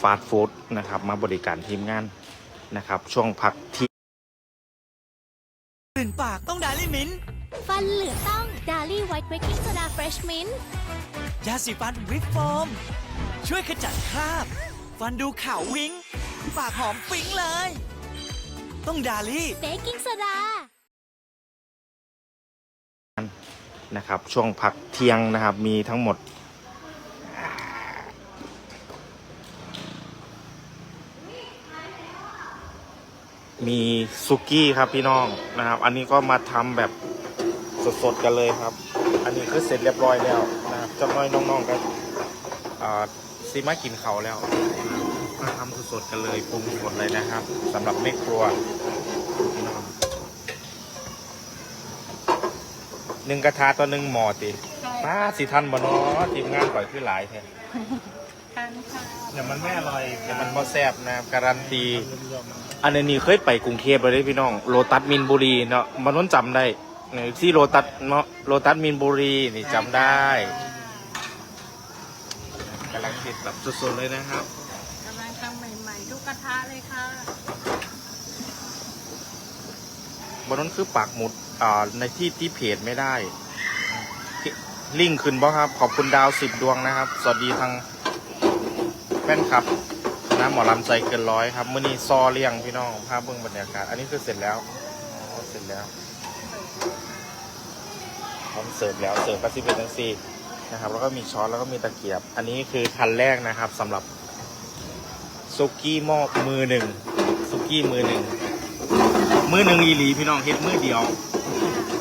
ฟาสต์ฟู้ดนะครับ มาบริการทีมงานนะครับ ช่วงพักเที่กลิ่นปากต้องดาลี่มิ้นท์ฟันเหลืองต้องดาลี่ไวท์เบรกกิ้งโซดาเฟรชมินยาสีฟันวิปโฟมช่วยขจัดคราบ ฟันดูขาววิ้งปากหอมปิ๊งเลย ต้องดาลี่เบกกิ้งโซดา นะครับ ช่วงพักเที่ยงนะครับ มีทั้งหมด มีซุกี้ครับพี่น้องนะครับ อันนี้ก็มาทำแบบสดๆกันเลยครับ อันนี้คือเสร็จเรียบร้อยแล้วนะครับจ้าน้อยน้องๆก็ซีมากินเขาแล้วมาทำสดๆกันเลยปรุงสดเลยนะครับสำหรับแม่ครัวพี่น้อง หนึ่งกระทะต่อหนึ่งหม้อติป้าสิทันบ่เนาะทีมงานก่อยขึ้นหลายแท้ทานค่ะเดี๋ยวมันไม่อร่อยเดี๋ยวมันบ่แซ่บนะครับการันตี อันนี้เคยไปกรุงเทพเลยเด้พี่น้องโลตัสมินบุรีเนาะมันน้นจำได้เนี่ยที่โลตัสเนาะโลตัสมินบุรีนี่จำได้กำลังติดแบบสดๆเลยนะครับ กำลังทำใหม่ๆ ทุกกระทะเลยค่ะบนนั้นคือปากหมุด อ่าในที่ที่เพจไม่ได้ ลิงก์ขึ้นบ่ครับ ขอบคุณดาวสิบดวงนะครับ สวัสดีทางแฟนคลับนะหมอลำใจเกินร้อยครับมื่อนี้ซอเลี้ยงพี่น้องภาพเบื้องบรรยากาศ อันนี้คือเสร็จแล้วเสร็จแล้วพร้อมเสิร์ฟแล้วเสิร์ฟก็สิเป็นทั้งสี่นะครับ แล้วก็มีช้อนแล้วก็มีตะเกียบ อันนี้คือคันแรกนะครับสำหรับซุกี้หม้อมือหนึ่งซุกี้มือหนึ่งมือหนึ่งอีหลีพี่น้องเฮ็ดมือเดียว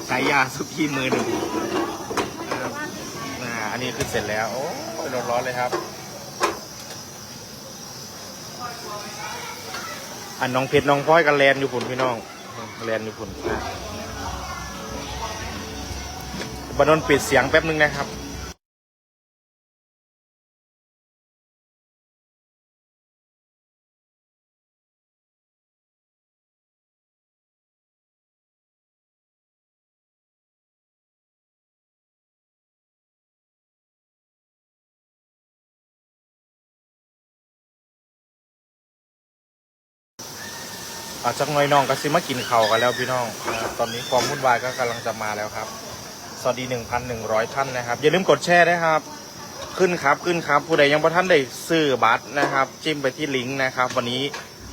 ใช้ยาสุกี้มือหนึ่งนะครับอ่าอันนี้คือเสร็จแล้ว โอ้ยร้อนๆเลยครับ อันน้องเพชรน้องพลอยกันแลนอยู่ผุนพี่น้องแลนอยู่ผุนอะบดนปิดเสียงแป๊บนึงนะครับ อาจักหน้อยน้องก็ซิมากินเขากันแล้วพี่น้องนะครับตอนนี้ความวุ่นวายก็กำลังจะมาแล้วครับ สวัสดี 1,100 ท่านนะครับ อย่าลืมกดแชร์นะครับ ขึ้นครับขึ้นครับ ผู้ใดยังบ่ท่านได้ซื้อบัตรนะครับ จิ้มไปที่ลิงก์นะครับ วันนี้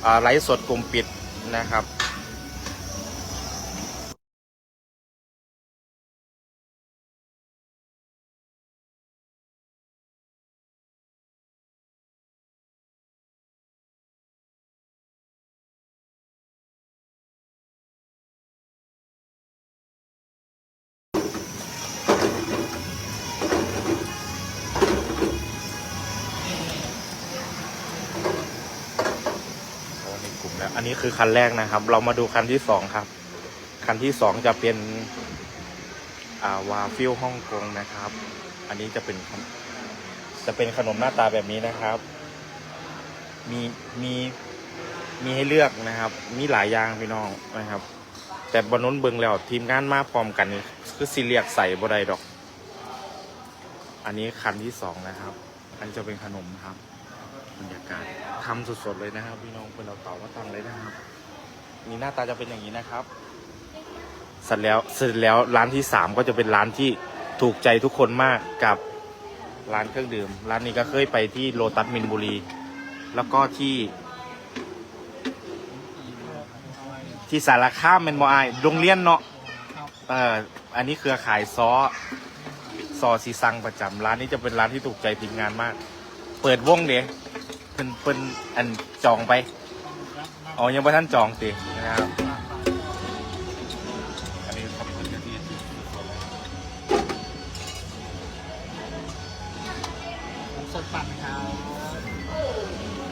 อ่าไลฟ์สดกลุ่มปิดนะครับ นกลุ่มแล้วอันนี้คือคันแรกนะครับ เรามาดูคันที่สองครับ คันที่สองจะเป็นอ่าวาฟิลฮ่องกงนะครับ อันนี้จะเป็นจะเป็นขนมหน้าตาแบบนี้นะครับ มีมีมีให้เลือกนะครับ มีหลายอย่างพี่น้องนะครับ แต่บนนู้นเบิงแล้วทีมงานมาพร้อมกันคือซีเรียกใส่บ่ได้ดอก อันนี้คันที่สองนะครับ อันจะเป็นขนมครับบรรยากาศ ทำสดๆเลยนะครับ พี่น้องเพื่อนเราเต่ามาตั้งเลยนะครับมีหน้าตาจะเป็นอย่างนี้นะครับเสร็จแล้วเสร็จแล้วร้านที่สามก็จะเป็นร้านที่ถูกใจทุกคนมากกับร้านเครื่องดื่ม ร้านนี้ก็เคยไปที่โลตัสมินบุรี แล้วก็ที่ ที่สารค้ามเป็นมอไอายโรงเรียนเนาะเอออันนี้เครือขายซอซอซีซังประจำร้านนี้จะเป็นร้านที่ถูกใจทีมงานมาก เปิดวงเดีย เป็นเป็นอันจองไปอ๋อยังไม่ท่านจองสินะครับอันนี้ขอบคุณที่ที่สดปั่นครับ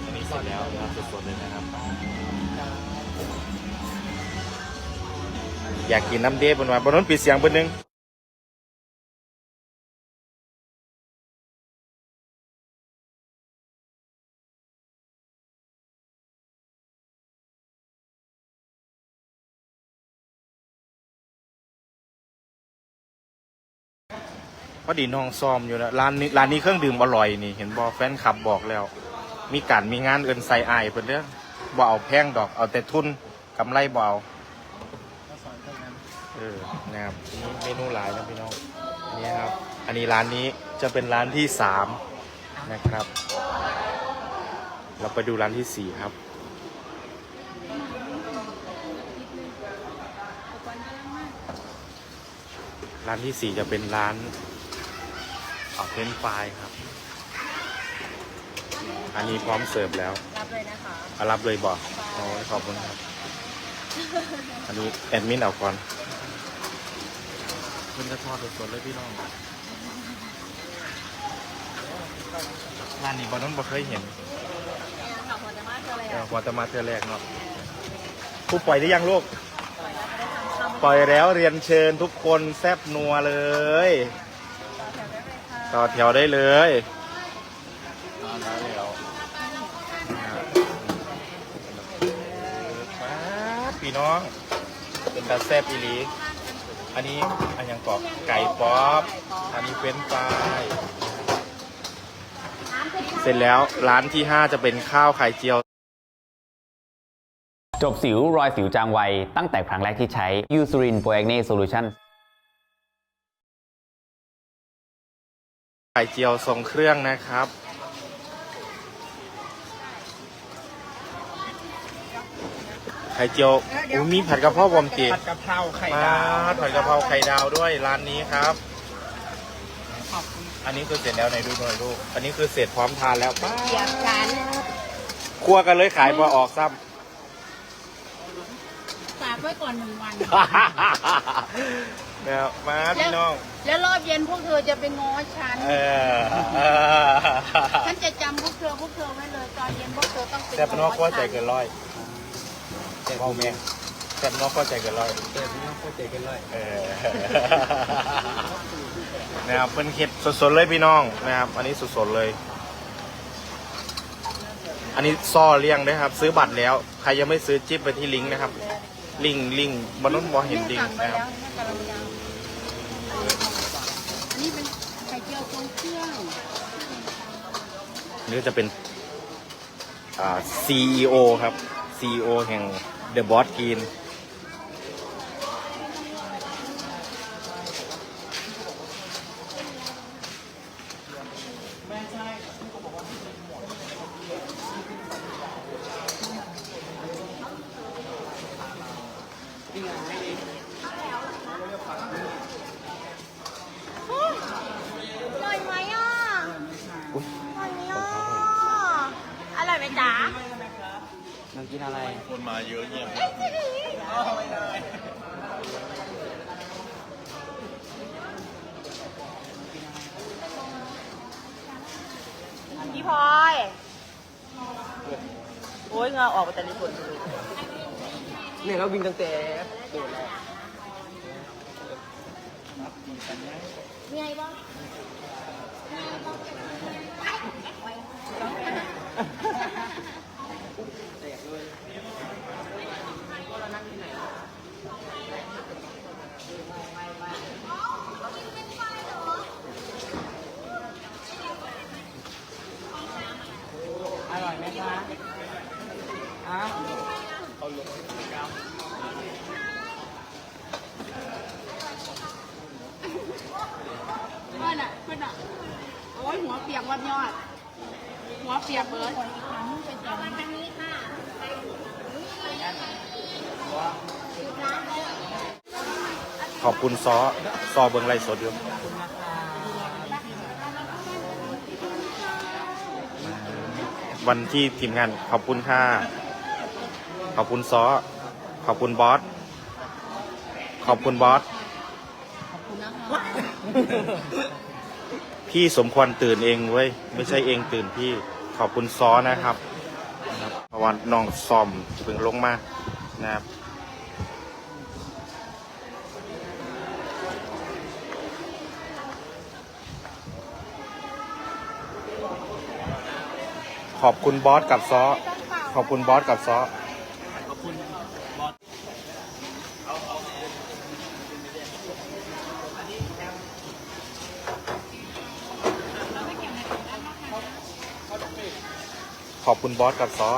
อันนี้สร็จแล้วนะครับสดๆเลยนะครับ อยากกินน้ำเดฟบนวันบนนั้นปิดเสียงเบนนึง พอดีน้องซ้อมอยู่นะร้านนี้ร้านนี้เครื่องดื่มอร่อยนี่เห็นบอแฟนคลับบอกแล้ว มีการมีงานเอินใส่อายเพิ่นเด้อบ่เอาแพงดอกเอาแต่ทุนกำไรบ่เอาเออนะครับนี่เมนูหลายนะพี่น้องอันนี้ครับ อันนี้ร้านนี้จะเป็นร้านที่สามนะครับ เราไปดูร้านที่สี่ครับร้านที่สี่จะเป็นร้าน เอาเฟรนช์ฟรายครับ อันนี้พร้อมเสิร์ฟแล้วรับเลยนะคะเอารับเลยบอกโอ้ยขอบคุณครับ อันนี้แอดมินเอาก่อนเพิ่นจะทอดสดๆเลยพี่น้องร้านนี้บอนั้นบ่เคยเห็นค่ะพอจะมาเจอเลยเออะอพอจะมาเจอแรกเนาะผู้ปล่อยได้ยังลูก ปล่อยแล้วเรียนเชิญทุกคนแซบนัวเลย ต่อแถวได้เลยมาแล้วพี่น้อง เป็นตาแซบอีหลี อันนี้อันยังกรอบไก่ป๊อป อันนี้เฟรนฟรายเสร็จแล้วร้านที่ 5 จะเป็นข้าวไข่เจียว จบสิวรอยสิวจางไว ตั้งแต่ครั้งแรกที่ใช้ Eucerin for Acne Solution ไข่เจียวทรงเครื่องนะครับ ไข่เจียวอุ้ยมีผัดกะเพราบอมตีผัดกะเพราไข่มาดาวผัดกะเพราไข่ดาวด้วยร้านนี้ครับ อันนี้คือเสร็จแล้วไหนดูหน่อยลูก อันนี้คือเสร็จพร้อมทานแล้วป้าเสียบฉันคั่วกันเลยขายพอออกซ้ฝากไว้ก่อนหนึ่งวันำเนี่ยมาพี่น้อง แล้วรอบเย็นพวกเธอจะไปง้อฉันเออเออฉันจะจำพวกเธอพวกเธอไว้เลยตอนเย็นพวกเธอต้องไปแซ่บนอกก็ใจเกินร้อยเมาแม่แซ่บนอกก็ใจเกินร้อยเติมน้ำข้าวเจ๋กันเลยเออ นะครับเป็นเห็ดสดๆเลยพี่น้องนะครับ อันนี้สดๆเลย อันนี้ซ่อเลี้ยงด้วยครับ ซื้อบัตรแล้ว ใครยังไม่ซื้อจิ๊บไปที่ลิงก์นะครับลิงก์ลิงก์บนนู้นบอเห็นลิงสั่งก์ไปนะครับ แล้วเนี่ยกำลังยาวอันนี้เป็นไข่เจียวทรงเครื่อง นี่ก็จะเป็นอ่า CEO ครับ CEO แห่ง The Boss Green อร่อยไหมอะอร่อยไหมอะอร่อยไหมจ๊ะ น้องกินอะไรพี่พลอย โอ้ยเงาออกมาแต่ในฝนเนี่ยเราวิ่งตั้งแต่มีไงบ้าง อร่อยไหมคะอ้าว เพื่อนอะเพื่อนอะโอ้ยหัวเปียกวันยอด หัวเปียกเบิร์ดเอามาทางนี้ค่ะขอบคุณซอซอเบิงไรสดอยู่วันที่ทีมงานขอบคุณค่ะ ขอบคุณซอขอบคุณบอส ขอบคุณบอส พี่สมควรตื่นเองเว้ย ไม่ใช่เองตื่นพี่ข อบคุณซอนะครับนะครับเพวันน้องซอมเพิ่งลงมานะครับขอบคุณบอสกับซอ ขอบคุณบอสกับซอ ข ขอบคุณบอสกับซอ